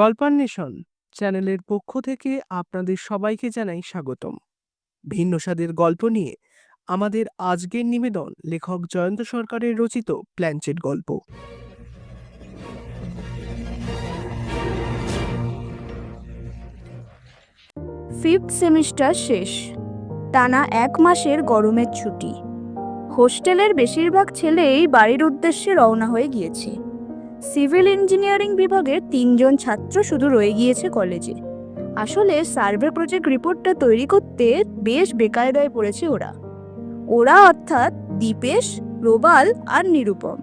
গল্পান্বেষণ চ্যানেলের পক্ষ থেকে আপনাদের সবাইকে জানাই স্বাগতম। ভিন্ন স্বাদের গল্প নিয়ে আমাদের আজকের নিবেদন লেখক জয়ন্ত সরকারের রচিত প্ল্যানচেট গল্প। ফিফথ সেমিস্টার শেষ। টানা এক মাসের গরমের ছুটি। হোস্টেলের বেশিরভাগ ছেলেই বাড়ির উদ্দেশ্যে রওনা হয়ে গিয়েছে। সিভিল ইঞ্জিনিয়ারিং বিভাগের তিনজন ছাত্র শুধু রয়ে গিয়েছে কলেজে। আসলে সার্ভে প্রজেক্ট রিপোর্টটা তৈরি করতে বেশ বেকায়দায় পড়েছে ওরা। ওরা অর্থাৎ দীপেশ প্রবাল আর নিরুপম।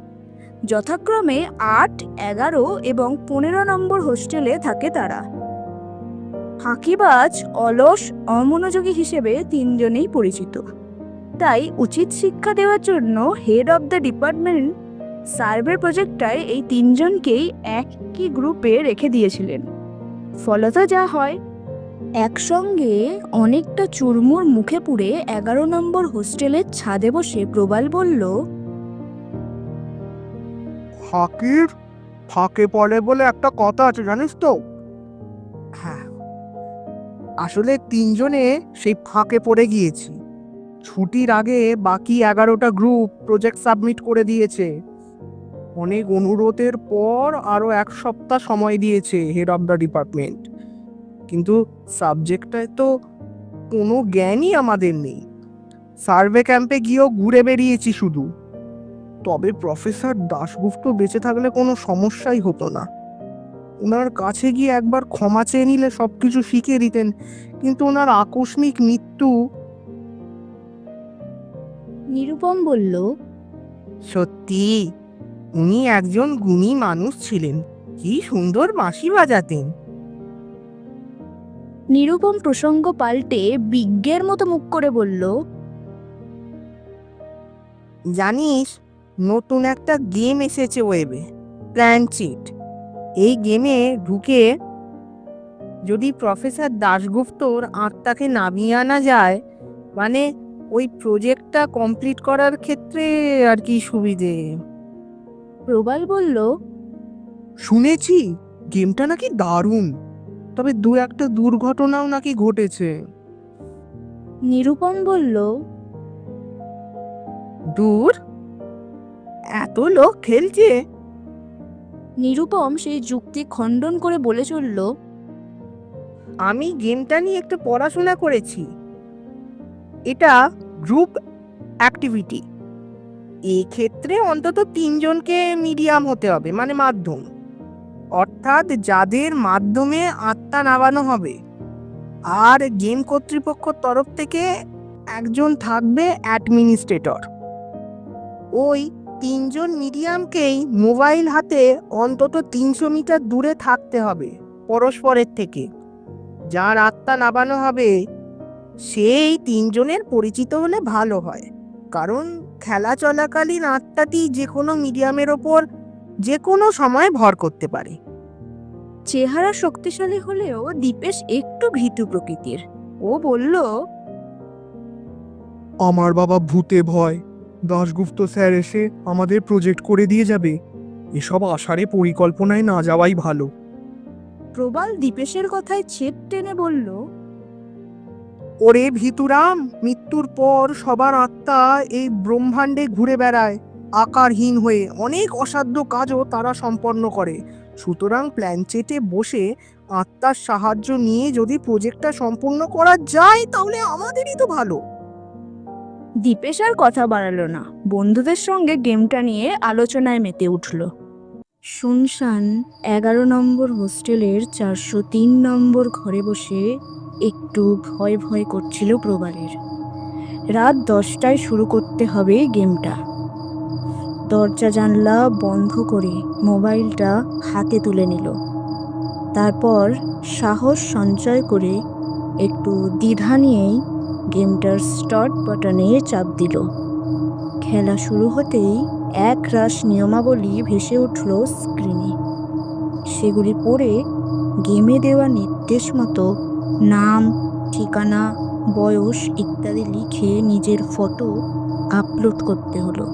যথাক্রমে আট, এগারো এবং পনেরো নম্বর হোস্টেলে থাকে তারা। ফাঁকিবাজ, অলস, অমনোযোগী হিসেবে তিনজনেই পরিচিত। তাই উচিত শিক্ষা দেওয়ার জন্য head of the department survey প্রজেক্টটায় এই তিনজনকেই একই গ্রুপে রেখে দিয়েছিলেন। ফলত যা হয় একসঙ্গে অনেকটা চুরমুর মুখে পুড়ে এগারো নম্বর হোস্টেলের ছাদে বসে প্রবাল বলল ফাঁকির ফাঁকে পড়ে বলে একটা কথা আছে জানিস তো? হ্যাঁ আসলে তিনজনে সেই ফাঁকে পড়ে গিয়েছি। ছুটির আগে বাকি এগারোটা গ্রুপ প্রজেক্ট সাবমিট করে দিয়েছে। অনেক অনুরোধের পর আরও এক সপ্তাহ সময় দিয়েছে হেড অফ দ্য ডিপার্টমেন্ট কিন্তু সাবজেক্টটায় তো কোনো জ্ঞানই আমাদের নেই। সার্ভে ক্যাম্পে গিয়েও ঘুরে বেরিয়েছি শুধু। তবে প্রফেসর দাশগুপ্ত বেঁচে থাকলে কোনো সমস্যাই হতো না। ওনার কাছে গিয়ে একবার ক্ষমা চেয়ে নিলে সব কিছু শিখিয়ে দিতেন কিন্তু ওনার আকস্মিক মৃত্যু নিরুপম বলল সত্যি? উনি একজন গুণী মানুষ ছিলেন। কি সুন্দর বাঁশি বাজাতেন। নিরুপম প্রসঙ্গ পাল্টে বিজ্ঞের মতো মুখ করে বলল জানিস নতুন একটা গেম এসেছে ওয়েবে প্ল্যানচিট এই গেমে ঢুকে যদি প্রফেসর দাশগুপ্তর আত্মাকে নামিয়ে আনা যায় মানে ওই প্রজেক্টটা কমপ্লিট করার ক্ষেত্রে আর কি সুবিধে। প্রবাল বলল শুনেছি গেমটা নাকি দারুণ। তবে দু একটা দুর্ঘটনাও নাকি ঘটেছে। নিরুপম বলল দূর? এত লোক খেলছে? নিরুপম সেই যুক্তি খণ্ডন করে বলে চলল আমি গেমটা নিয়ে একটু পড়াশোনা করেছি। এটা গ্রুপ অ্যাক্টিভিটি। এই ক্ষেত্রে অন্তত তিনজনকে মিডিয়াম হতে হবে মানে মাধ্যম। অর্থাৎ যাদের মাধ্যমে আত্মা নামানো হবে। আর গেম কর্তৃপক্ষর তরফ থেকে একজন থাকবে অ্যাডমিনিস্ট্রেটর। ওই তিনজন মিডিয়ামকেই মোবাইল হাতে অন্তত তিনশো মিটার দূরে থাকতে হবে, পরস্পরের থেকে। যার আত্মা নামানো হবে, সেই তিনজনের পরিচিত হলে ভালো হয়। কারণ খেলা চলাকালীন আত্মাটি যে কোনো মিডিয়ামের ওপর যে কোনো সময় ভর করতে পারে। চেহারা শক্তিশালী হলেও দীপেশ একটু ভীতু প্রকৃতির। ও বলল আমার বাবা ভূতে ভয়। দাশগুপ্ত স্যার এসে আমাদের প্রজেক্ট করে দিয়ে যাবে। এসব আষাঢ়ে পরিকল্পনায় না যাওয়াই ভালো। প্রবাল দীপেশের কথায় ছেদ টেনে বলল ওরে ভিতুরাম মৃত্যুর পর সবার আত্মা এই ব্রহ্মাণ্ডে ঘুরে বেড়ায় আকারহীন হয়ে। অনেক অসাধ্য কাজও তারা সম্পন্ন করে। সুতরাং প্ল্যানচেটে বসে আত্মার সাহায্য নিয়ে যদি প্রজেক্টটা সম্পূর্ণ করা যায় তাহলে আমাদেরই তো ভালো। দীপেশ আর কথা বাড়ালো না। বন্ধুদের সঙ্গে গেমটা নিয়ে আলোচনায় মেতে উঠল। শুনশান এগারো নম্বর হোস্টেলের চারশো তিন নম্বর ঘরে বসে একটু ভয় ভয় করছিল প্রবালের। রাত দশটায় শুরু করতে হবে গেমটা। দরজা জানলা বন্ধ করে মোবাইলটা হাতে তুলে নিল। তারপর সাহস সঞ্চয় করে একটু দ্বিধা নিয়েই গেমটার স্টার্ট বাটনে চাপ দিল। খেলা শুরু হতেই এক রাশ নিয়মাবলী ভেসে উঠল স্ক্রিনে। সেগুলি পড়ে গেমে দেওয়া নির্দেশ মতো নাম, ঠিকানা, বয়স ইত্যাদি লিখে নিজের ফটো আপলোড করতে হলো।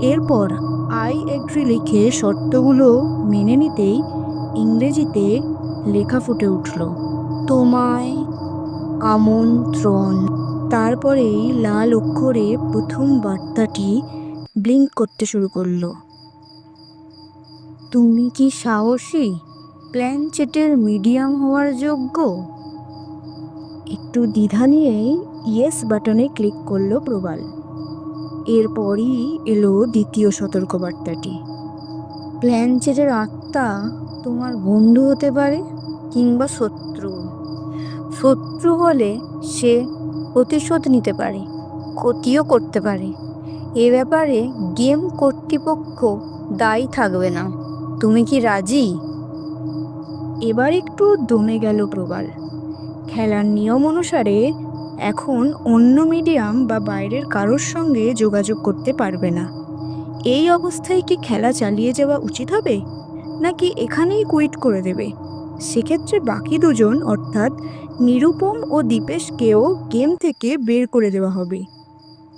এরপর আই এগ্রি লিখে শর্তগুলো মেনে নিতেই ইংরেজিতে লেখা ফুটে উঠল, তোমায় আমন্ত্রণ। তারপরেই লাল অক্ষরে প্রথম বার্তাটি ব্লিঙ্ক করতে শুরু করল, তুমি কি সাহসী? প্ল্যানচেটের মিডিয়াম হওয়ার যোগ্য? একটু দ্বিধা নিয়েই ইয়েস বাটনে ক্লিক করল প্রবাল। এরপরই এলো দ্বিতীয় সতর্কবার্তাটি। প্ল্যানচেটের আত্মা তোমার বন্ধু হতে পারে কিংবা শত্রু। শত্রু হলে সে প্রতিশোধ নিতে পারে, ক্ষতিও করতে পারে। এ ব্যাপারে গেম কর্তৃপক্ষ দায়ী থাকবে না। তুমি কি রাজি? এবার একটু দমে গেল প্রবাল। খেলার নিয়ম অনুসারে এখন অন্য মিডিয়াম বা বাইরের কারোর সঙ্গে যোগাযোগ করতে পারবে না। এই অবস্থায় কি খেলা চালিয়ে যাওয়া উচিত হবে, নাকি এখানেই কুইট করে দেবে? সেক্ষেত্রে বাকি দুজন, অর্থাৎ নিরুপম ও দীপেশকেও গেম থেকে বের করে দেওয়া হবে।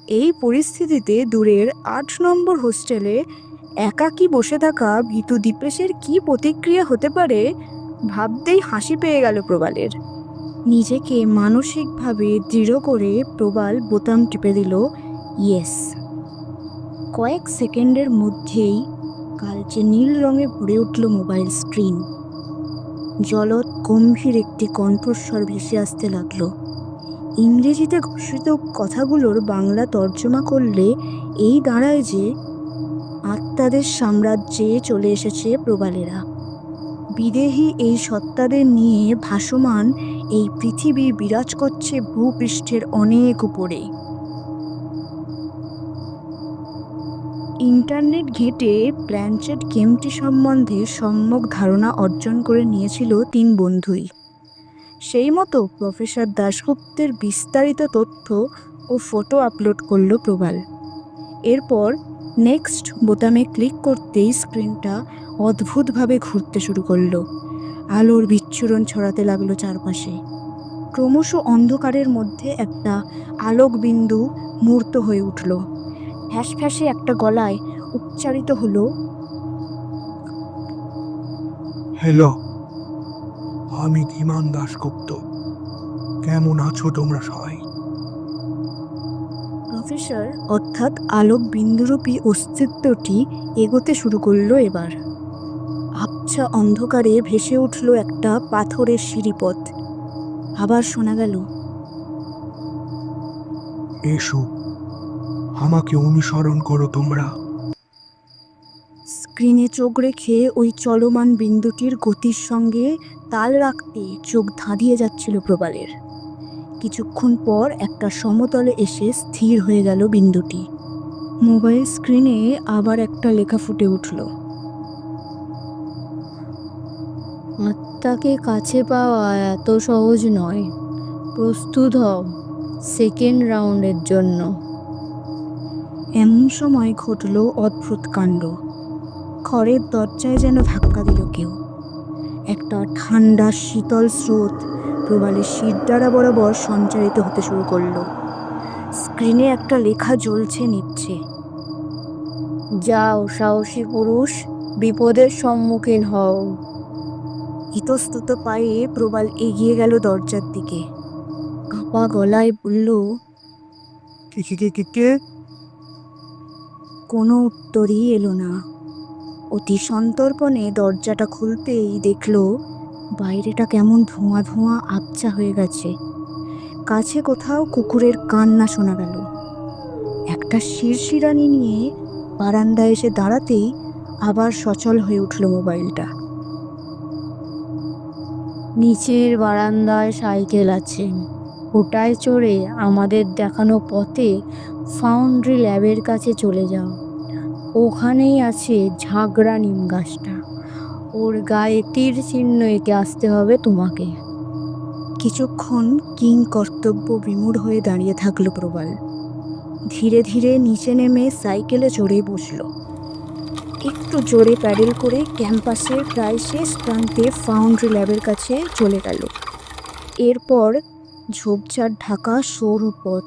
এই পরিস্থিতিতে দূরের আট নম্বর হোস্টেলে একাকী বসে থাকা ভীতু দীপেশের কি প্রতিক্রিয়া হতে পারে, ভাবতেই হাসি পেয়ে গেল প্রবালের। নিজেকে মানসিকভাবে দৃঢ় করে প্রবাল বোতাম টিপে দিল, ইয়েস। কয়েক সেকেন্ডের মধ্যেই কালচে নীল রঙে ভরে উঠল মোবাইল স্ক্রিন। জলত গম্ভীর একটি কণ্ঠস্বর ভেসে আসতে লাগল। ইংরেজিতে ঘোষিত কথাগুলোর বাংলা তর্জমা করলে এই দাঁড়ায় যে আত্মাদের সাম্রাজ্যে চলে এসেছে প্রবালেরা। বিদেহী এই সত্তাদের নিয়ে ভাসমান এই পৃথিবী বিরাজ করছে ভূপৃষ্ঠের অনেক উপরে। ইন্টারনেট ঘেঁটে প্ল্যানচেট গেমটি সম্বন্ধে সম্যক ধারণা অর্জন করে নিয়েছিল তিন বন্ধুই। সেই মতো প্রফেসর দাশগুপ্তের বিস্তারিত তথ্য ও ফটো আপলোড করল প্রবাল। এরপর নেক্সট বোতামে ক্লিক করতেই স্ক্রিনটা অদ্ভুতভাবে ঘুরতে শুরু করল। আলোর বিচ্ছুরণ ছড়াতে লাগল চারপাশে। ক্রমশ অন্ধকারের মধ্যে একটা আলোক বিন্দু মূর্ত হয়ে উঠল। ফ্যাস ফ্যাসে একটা গলায় উচ্চারিত হলো হ্যালো আমি ধীমান দাশগুপ্ত। কেমন আছো তোমরা সবাই? প্রফেসর অর্থাৎ আলোক বিন্দুরূপী অস্তিত্বটি এগোতে শুরু করল এবার। আবছা অন্ধকারে ভেসে উঠল একটা পাথরের সিঁড়িপথ। আবার শোনা গেল এসো আমাকে অনুসরণ করো তোমরা। স্ক্রিনে চোখ রেখে ওই চলমান বিন্দুটির গতির সঙ্গে তাল রাখতে চোখ ধাঁধিয়ে যাচ্ছিল প্রবালের। কিছুক্ষণ পর একটা সমতলে এসে স্থির হয়ে গেল বিন্দুটি। মোবাইল স্ক্রিনে আবার একটা লেখা ফুটে উঠল আত্মাকে কাছে পাওয়া এত সহজ নয়। প্রস্তুত হও সেকেন্ড রাউন্ডের জন্য। এমন সময় ঘটল অদ্ভুত কাণ্ড। খড়ের দরজায় যেন ধাক্কা দিল কেউ। একটা ঠান্ডা শীতল স্রোত প্রবালের শিরদাঁড়া বরাবর সঞ্চারিত হতে শুরু করল। স্ক্রিনে একটা লেখা জ্বলছে নিচ্ছে। যাও সাহসী পুরুষ, বিপদের সম্মুখীন হও। ইতস্তত পায়ে প্রবাল এগিয়ে গেল দরজার দিকে। কাঁপা গলায় বলল কে কোনো উত্তরই এলো না। অতি সন্তর্পণে দরজাটা খুলতেই দেখল বাইরেটা কেমন ধোঁয়া ধোঁয়া আবচা হয়ে গেছে। কাছে কোথাও কুকুরের কান্না শোনা গেল। একটা শিরশিরানি নিয়ে বারান্দায় এসে দাঁড়াতেই আবার সচল হয়ে উঠল মোবাইলটা। নিচের বারান্দায় সাইকেল আছে। ওটায় চড়ে আমাদের দেখানো পথে ফাউন্ড্রি ল্যাবের কাছে চলে যাও। ওখানেই আছে ঝাগড়া নিম গাছটা। ওর গায়ে তীর চিহ্ন এঁকে আসতে হবে তোমাকে। কিছুক্ষণ কিং কর্তব্য বিমূঢ় হয়ে দাঁড়িয়ে থাকল প্রবাল। ধীরে ধীরে নিচে নেমে সাইকেলে চড়ে বসল। একটু জোরে প্যাডেল করে ক্যাম্পাসের প্রায় শেষ প্রান্তে ফাউন্ড্রি ল্যাবের কাছে চলে গেল। এরপর ঝোপঝাড় ঢাকা সরু পথ।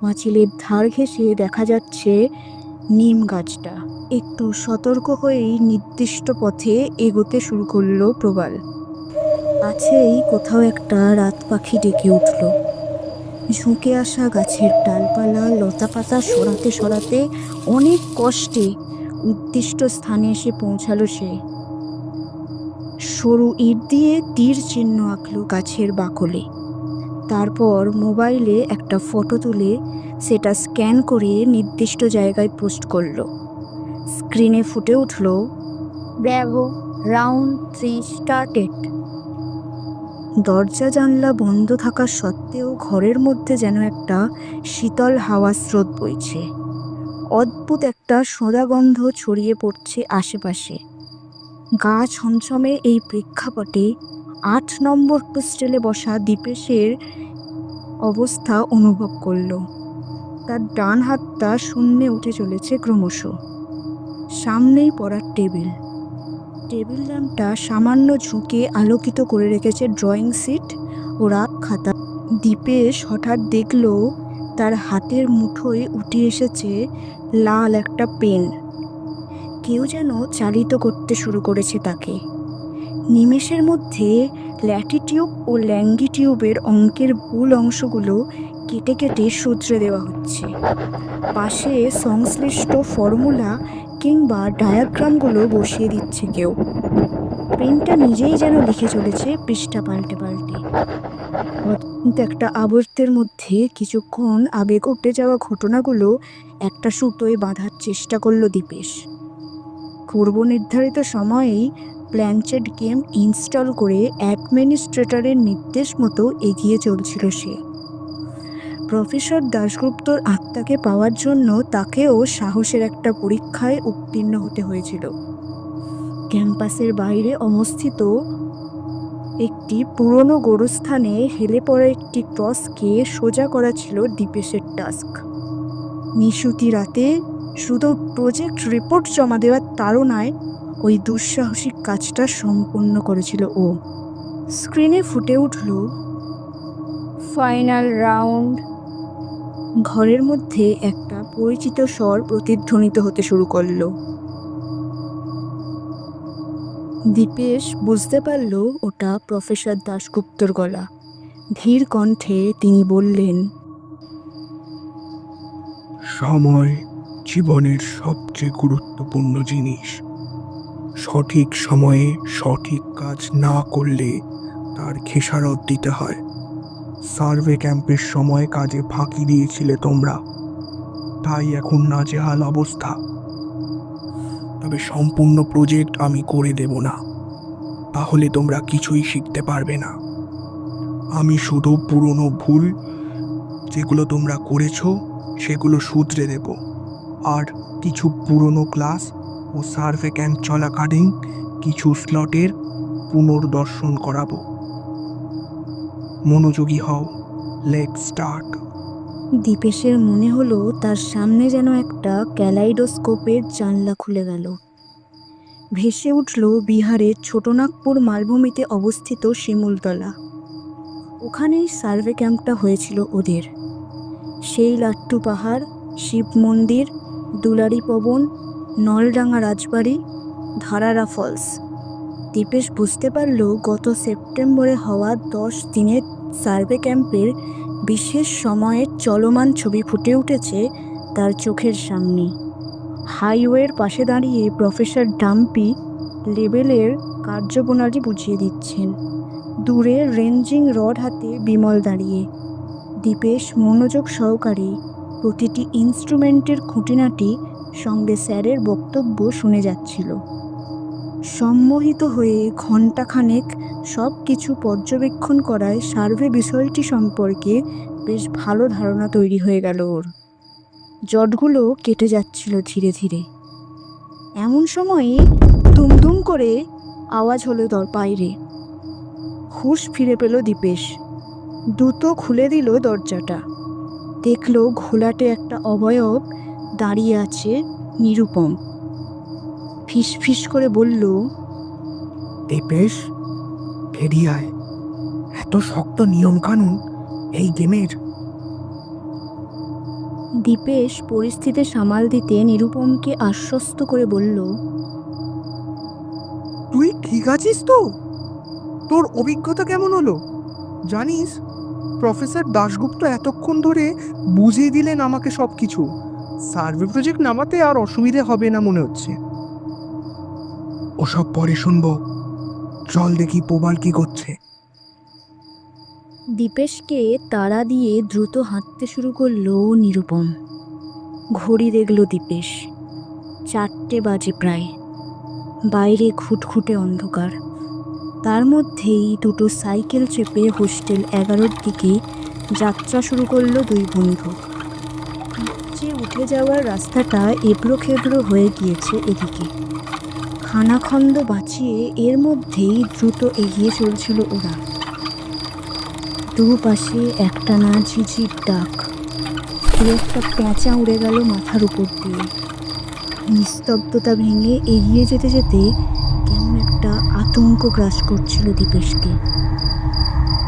পাঁচিলের ধার ঘেঁষে দেখা যাচ্ছে নিম গাছটা। একটু সতর্ক হয়েই নির্দিষ্ট পথে এগোতে শুরু করল প্রবাল। কাছেই কোথাও একটা রাত পাখি ডেকে উঠল। ঝুঁকে আসা গাছের ডালপালা লতাপাতা সরাতে সরাতে অনেক কষ্টে উদ্দিষ্ট স্থানে এসে পৌঁছালো সে। সরু ইট দিয়ে তীর চিহ্ন আঁকলো গাছের বাকলে। তারপর মোবাইলে একটা ফটো তুলে সেটা স্ক্যান করে নির্দিষ্ট জায়গায় পোস্ট করল। স্ক্রিনে ফুটে উঠল, ব্র্যাভো, রাউন্ড থ্রি স্টার্টেড। দরজা জানলা বন্ধ থাকা সত্ত্বেও ঘরের মধ্যে যেন একটা শীতল হাওয়া স্রোত বইছে। অদ্ভুত একটা সোঁদা গন্ধ ছড়িয়ে পড়ছে আশেপাশে। গা ছমছমে এই প্রেক্ষাপটে আট নম্বর হোস্টেলে বসা দীপেশের অবস্থা অনুভব করল। তার ডান হাতটা শূন্যে উঠে চলেছে ক্রমশ। সামনেই পড়ার টেবিল। টেবিল ল্যাম্পটা সামান্য ঝুঁকে আলোকিত করে রেখেছে ড্রয়িং সিট ও রাগ খাতা। দীপেশ হঠাৎ দেখল তার হাতের মুঠোয় উঠে এসেছে লাল একটা পেন। কেউ যেন চালিত করতে শুরু করেছে তাকে। নিমেষের মধ্যে ল্যাটিটিউব ও ল্যাঙ্গিটিউবের অঙ্কের ভুল অংশগুলো কেটে কেটে শুধরে দেওয়া হচ্ছে। পাশে সংশ্লিষ্ট ফর্মুলা কিংবা ডায়াগ্রামগুলো বসিয়ে দিচ্ছে কেউ। পেনটা নিজেই যেন লিখে চলেছে পৃষ্ঠা পাল্টে পাল্টে। অত্যন্ত একটা আবর্তের মধ্যে কিছুক্ষণ আবেগ উঠে যাওয়া ঘটনাগুলো একটা সুতোয় বাঁধার চেষ্টা করল দীপেশ। পূর্ব নির্ধারিত সময়েই প্ল্যানচেট গেম ইনস্টল করে অ্যাডমিনিস্ট্রেটরের নির্দেশ মতো এগিয়ে চলছিল সে। প্রফেসর দাশগুপ্তর আত্মাকে পাওয়ার জন্য তাকেও সাহসের একটা পরীক্ষায় উত্তীর্ণ হতে হয়েছিল। ক্যাম্পাসের বাইরে অবস্থিত একটি পুরনো গোরস্থানে হেলে পড়া একটি ক্রসকে সোজা করা ছিল দীপেশের টাস্ক। নিশুতি রাতে শুধু প্রজেক্ট রিপোর্ট জমা দেওয়ার তাড়নায় ওই দুঃসাহসিক কাজটা সম্পূর্ণ করেছিল ও। স্ক্রিনে ফুটে উঠল ফাইনাল রাউন্ড। ঘরের মধ্যে একটা পরিচিত স্বর প্রতিধ্বনিত হতে শুরু করল। দীপেশ বুঝতে পারল ওটা প্রফেসর দাশগুপ্তর গলা। ধীর কণ্ঠে তিনি বললেন, সময় জীবনের সবচেয়ে গুরুত্বপূর্ণ জিনিস। সঠিক সময়ে সঠিক কাজ না করলে তার খেসারত দিতে হয়। সার্ভে ক্যাম্পের সময় কাজে ফাঁকি দিয়েছিলে তোমরা। তাই এখন নাজেহাল অবস্থা। তবে সম্পূর্ণ প্রজেক্ট আমি করে দেব না। তাহলে তোমরা কিছুই শিখতে পারবে না। আমি শুধু পুরনো ভুল যেগুলো তোমরা করেছ সেগুলো শুধরে দেব। আর কিছু পুরনো ক্লাস ও সার্ভে ক্যাম্প চলাকালীন কিছু স্লটের পুনর্দর্শন করাবো। মনোযোগী হও লেগ স্টার্ট দীপেশের মনে হলো তার সামনে যেন একটা ক্যালাইডোস্কোপের জানলা খুলে গেল। ভেসে উঠল বিহারের ছোটনাগপুর মালভূমিতে অবস্থিত শিমুলতলা। ওখানেই সার্ভে ক্যাম্পটা হয়েছিল ওদের। সেই লাট্টু পাহাড়, শিব মন্দির, দুলারি পবন, নলডাঙ্গা রাজবাড়ি, ধারারা ফলস। দীপেশ বুঝতে পারল গত সেপ্টেম্বরে হওয়া দশ দিনের সার্ভে ক্যাম্পের বিশেষ সময়ের চলমান ছবি ফুটে উঠেছে তার চোখের সামনে। হাইওয়ের পাশে দাঁড়িয়ে প্রফেসর ডাম্পি লেবেলের কার্যপ্রণালী বুঝিয়ে দিচ্ছেন। দূরে রেঞ্জিং রড হাতে বিমল দাঁড়িয়ে। দীপেশ মনোযোগ সহকারে প্রতিটি ইনস্ট্রুমেন্টের খুঁটিনাটি সঙ্গে স্যারের বক্তব্য শুনে যাচ্ছিল। সম্মোহিত হয়ে ঘণ্টাখানেক সব কিছু পর্যবেক্ষণ করায় সার্ভে বিষয়টি সম্পর্কে বেশ ভালো ধারণা তৈরি হয়ে গেল ওর। জটগুলো কেটে যাচ্ছিল ধীরে ধীরে। এমন সময়ে দুমদুম করে আওয়াজ হলো দর বাইরে হুশ ফিরে পেল দীপেশ। দ্রুত খুলে দিল দরজাটা। দেখল ঘোলাটে একটা অবয়ব দাঁড়িয়ে আছে নিরুপম। ফিস ফিস করে বলল দীপেশ বেরিয়ে আয় এত শক্ত নিয়ম কানুন এই গেমের? দীপেশ পরিস্থিতি সামাল দিতে নিরুপমকে আশ্বস্ত করে বলল তুই ঠিক আছিস তো? তোর অভিজ্ঞতা কেমন হলো? জানিস প্রফেসর দাশগুপ্ত এতক্ষণ ধরে বুঝিয়ে দিলেন আমাকে সব কিছু সার্ভে প্রজেক্ট নামাতে আর অসুবিধে হবে না মনে হচ্ছে। ওসব পরে শুনব। চল দেখি পোবাল কি করছে। দীপেশকে তাড়া দিয়ে দ্রুত হাঁটতে শুরু করল নিরুপম। ঘড়ি দেখল দীপেশ। চারটে বাজে প্রায়। বাইরে খুটখুটে অন্ধকার। তার মধ্যেই দুটো সাইকেল চেপে হোস্টেল এগারোর দিকে যাত্রা শুরু করল দুই বন্ধু। উঠে যাওয়ার রাস্তাটা এবড়ো খেবড়ো হয়ে গিয়েছে এদিকে। খানাখন্দ বাঁচিয়ে এর মধ্যেই দ্রুত এগিয়ে চলছিল ওরা। দুপাশে একটানা ঝিঝির ডাক একটা পেঁচা উড়ে গেল মাথার উপর দিয়ে। নিস্তব্ধতা ভেঙে এগিয়ে যেতে যেতে কেমন একটা আতঙ্ক গ্রাস করছিল দীপেশকে।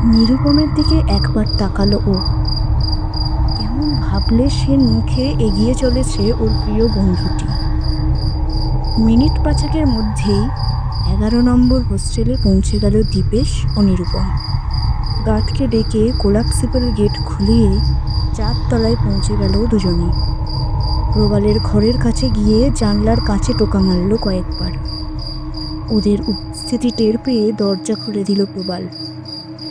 নিরুপমের দিকে একবার তাকালো ও। কেমন ভাবলে সে মুখে এগিয়ে চলেছে ওর প্রিয় বন্ধুটি। মিনিট পাঁচেকের মধ্যেই এগারো নম্বর হোস্টেলে পৌঁছে গেল দীপেশ ও নিরুপম। গার্ডকে ডেকে কোলাপসিবল গেট খুলিয়ে চার তলায় পৌঁছে গেল দুজনে প্রবালের ঘরের কাছে গিয়ে জানলার কাছে টোকা মারল কয়েকবার। ওদের উপস্থিতি টের পেয়ে দরজা খুলে দিল প্রবাল।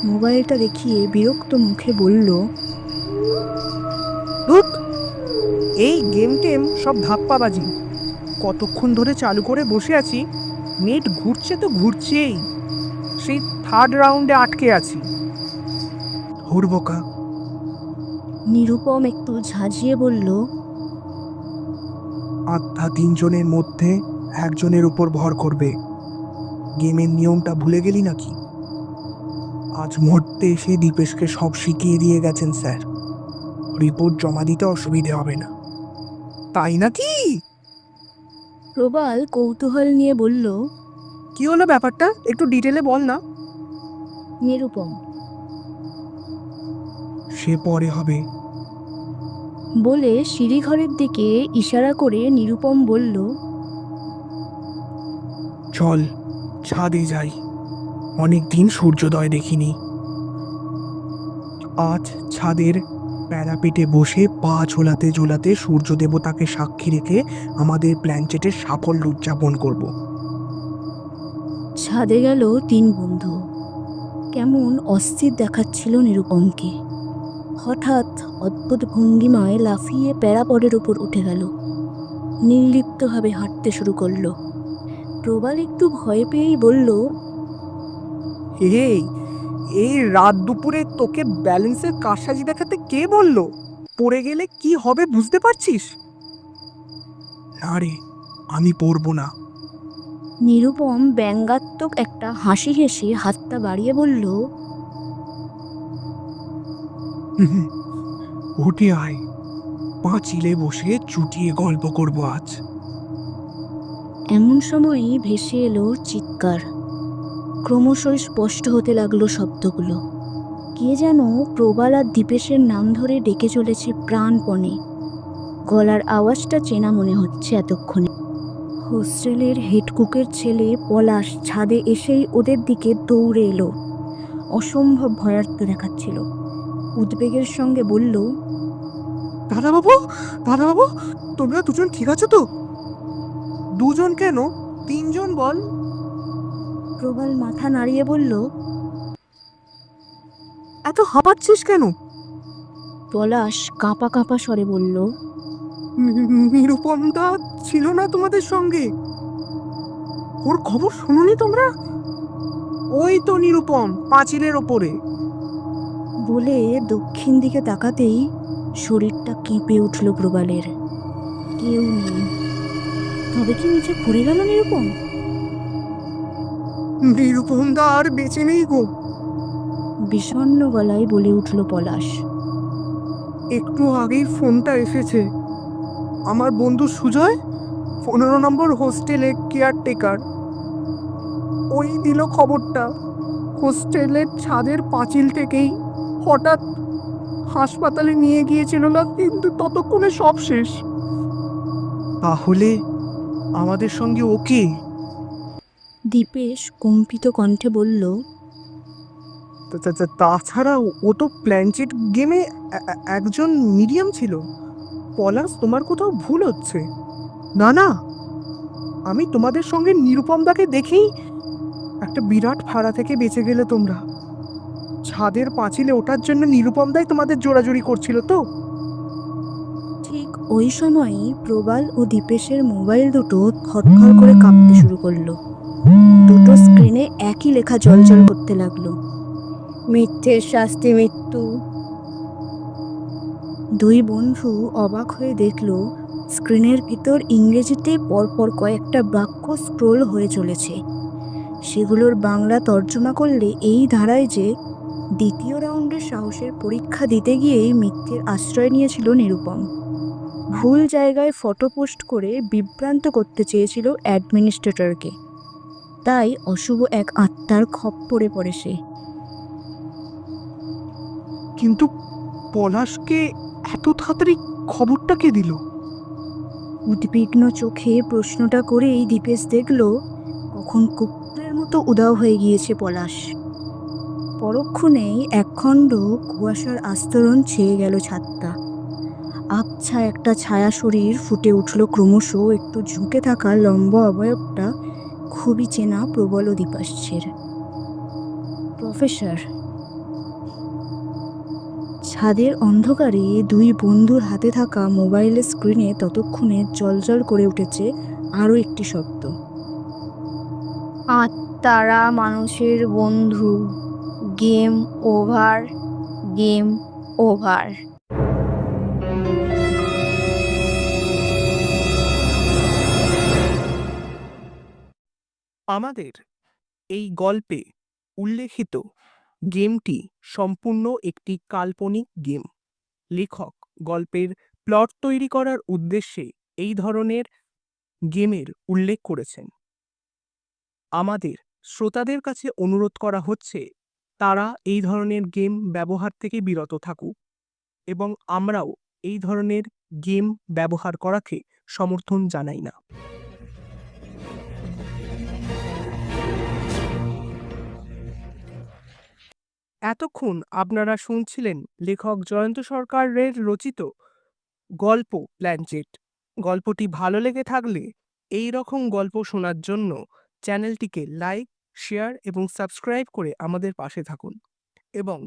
মোবাইলটা দেখিয়ে বিরক্ত মুখে বলল এই গেম টেম সব ধাপ্পাবাজি। কতক্ষণ ধরে চালু করে বসে আছি নেট ঘুরছে তো ঘুরছেই। সেই থার্ড রাউন্ডে আটকে আছি। হুড়বোকা নিরুপম একটু ঝাঁঝিয়ে বলল আত্মা তিনজনের মধ্যে একজনের উপর ভর করবে। গেমের নিয়মটা ভুলে গেলি নাকি? আজ মুহূর্তে এসে দীপেশকে সব শিখিয়ে দিয়ে গেছেন স্যার। রিপোর্ট জমা দিতে অসুবিধে হবে না। তাই নাকি? প্রবাল কৌতূহল নিয়ে বলল কি হলো ব্যাপারটা? একটু ডিটেলে বল না। নিরুপম সে পরে হবে। বলে সিঁড়িঘরের দিকে ইশারা করে নিরুপম বলল চল ছাদে যাই। অনেক দিন সূর্যোদয় দেখিনি। আজ ছাদের প্যারাপেটে বসে পা ঝোলাতে ঝোলাতে সূর্য দেবতাকে সাক্ষী রেখে আমাদের প্ল্যানচেটের সাফল্য উদযাপন করব। ছাদে গেল তিন বন্ধু। কেমন অস্থির দেখাচ্ছিল নিরুপমকে। হঠাৎ অদ্ভুত ভঙ্গিমায় লাফিয়ে প্যারাপডের উপর উঠে গেল। নির্লিপ্তভাবে হাঁটতে শুরু করল। প্রবাল একটু ভয় পেয়েই বলল এই এই রাত দুপুরে তোকে ব্যালেন্সের কারসাজি দেখাতে কে বলল? পড়ে গেলে কি হবে বুঝতে পারছিস? না রে আমি পড়ব না। নিরুপম ব্যঙ্গাত্মক একটা হাসি হেসে হাতটা বাড়িয়ে বলল উঠে আয়। পাঁচিলে বসে চুটিয়ে গল্প করব আজ। এমন সময়ই ভেসে এলো চিৎকার। ক্রমশই স্পষ্ট হতে লাগল শব্দগুলো। কে যেন প্রবাল আর দীপেশের নাম ধরে ডেকে চলেছে প্রাণপণে। গলার আওয়াজটা চেনা মনে হচ্ছে এতক্ষণে। হোস্টেলের হেডকুকের ছেলে পলাশ ছাদে এসেই ওদের দিকে দৌড়ে এলো। অসম্ভব ভয়ার্থ দেখাচ্ছিল। উদ্বেগের সঙ্গে বলল, দাদাবাবু দাদাবাবু, তোমরা দুজন ঠিক আছো তো? দুজন কেন? তিনজন বল। প্রবাল মাথা নাড়িয়ে বলল, এত হাঁপাচ্ছিস কেন? পলাশ কাঁপা কাঁপা স্বরে বলল নিরুপম দা ছিল না তোমাদের সঙ্গে। ওর খবর শুনুনি তোমরা? ওই তো নিরুপম, পাঁচিলের ওপরে। বলে দক্ষিণ দিকে তাকাতেই শরীরটা কেঁপে উঠল প্রবালের। কেউ নেই। তবে কি নিচে পড়ে গেল নিরুপম? নিরুপম দা আর বেঁচে নেই গো। বিষণ্ণ গলায় বলে উঠল পলাশ। একটু আগেই ফোনটা এসেছে। আমার বন্ধু সুজয় পনেরো নম্বর হোস্টেলে কেয়ারটেকার। ওই দিল খবরটা। হোস্টেলের ছাদের পাঁচিল থেকেই হঠাৎ হাসপাতালে নিয়ে গিয়েছিল না কিন্তু ততক্ষণে সব শেষ। তাহলে আমাদের সঙ্গে ওকে দীপেশ কম্পিত কণ্ঠে বলল তাছাড়া ও তো প্ল্যানচেট গেমে একজন মিডিয়াম ছিল। পলাশ তোমার কোথাও ভুল হচ্ছে। না না আমি তোমাদের সঙ্গে নিরুপমদাকে দেখেই একটা বিরাট ফাড়া থেকে বেঁচে গেলে তোমরা। ছাদের পাঁচিলে ওঠার জন্য নিরুপমদাই তোমাদের জোড়াজুড়ি করছিল তো? ঠিক ওই সময়ই প্রবাল ও দীপেশের মোবাইল দুটো খটখট করে কাঁপতে শুরু করল। দুটো স্ক্রিনে একই লেখা জলজল করতে লাগল। মিথ্যের শাস্তি, মৃত্যু। দুই বন্ধু অবাক হয়ে দেখল, স্ক্রিনের ভিতর ইংরেজিতে পরপর কয়েকটা বাক্য স্ক্রোল হয়ে চলেছে। সেগুলোর বাংলা তর্জমা করলে এই ধারায় যে দ্বিতীয় রাউন্ডের সাহসের পরীক্ষা দিতে গিয়েই মিথ্যের আশ্রয় নিয়েছিল নিরুপম। ভুল জায়গায় ফটো পোস্ট করে বিভ্রান্ত করতে চেয়েছিল অ্যাডমিনিস্ট্রেটরকে। তাই অশুভ এক আত্মার খপ্পরে পড়ে সে। কিন্তু পলাশকে এত তাড়াতাড়ি খবরটা কে দিল? উদ্বিগ্ন চোখে প্রশ্নটা করেই দীপেশ দেখল কখন কুকুরের মতো উদাও হয়ে গিয়েছে পলাশ। পরক্ষণেই একখণ্ড কুয়াশার আস্তরণ ছেয়ে গেল ছাদটা। আবছা একটা ছায়া শরীর ফুটে উঠল ক্রমশ একটু ঝুঁকে থাকা লম্বা অবয়বটা খুবই চেনা প্রবল দীপাশ্চের প্রফেসর, ছাদের অন্ধকারে দুই বন্ধুর হাতে থাকা মোবাইলের স্ক্রিনে ততক্ষণে জলজল করে উঠেছে আরও একটি শব্দ। আত্মারা মানুষের বন্ধু। Game over game over. আমাদের এই গল্পে উল্লেখিত গেমটি সম্পূর্ণ একটি কাল্পনিক গেম। লেখক গল্পের প্লট তৈরি করার উদ্দেশ্যে এই ধরনের গেমের উল্লেখ করেছেন। আমাদের শ্রোতাদের কাছে অনুরোধ করা হচ্ছে, তারা এই ধরনের গেম ব্যবহার থেকে বিরত থাকুক এবং আমরাও এই ধরনের গেম ব্যবহার করাকে সমর্থন জানাই না। এতক্ষণ আপনারা শুনছিলেন লেখক জয়ন্ত সরকারের রচিত গল্প প্ল্যানচেট গল্পটি ভালো লেগে থাকলে এই রকম গল্প শোনার জন্য চ্যানেলটিকে লাইক, শেয়ার এবং সাবস্ক্রাইব করে আমাদের পাশে থাকুন এবং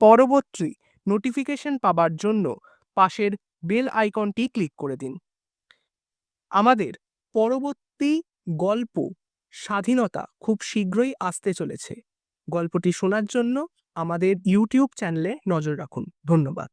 পরবর্তী নোটিফিকেশন পাবার জন্য পাশের বেল আইকনটি ক্লিক করে দিন। আমাদের পরবর্তী গল্প স্বাধীনতা খুব শীঘ্রই আসতে চলেছে। গল্পটি শোনার জন্য আমাদের ইউটিউব চ্যানেলে নজর রাখুন। ধন্যবাদ।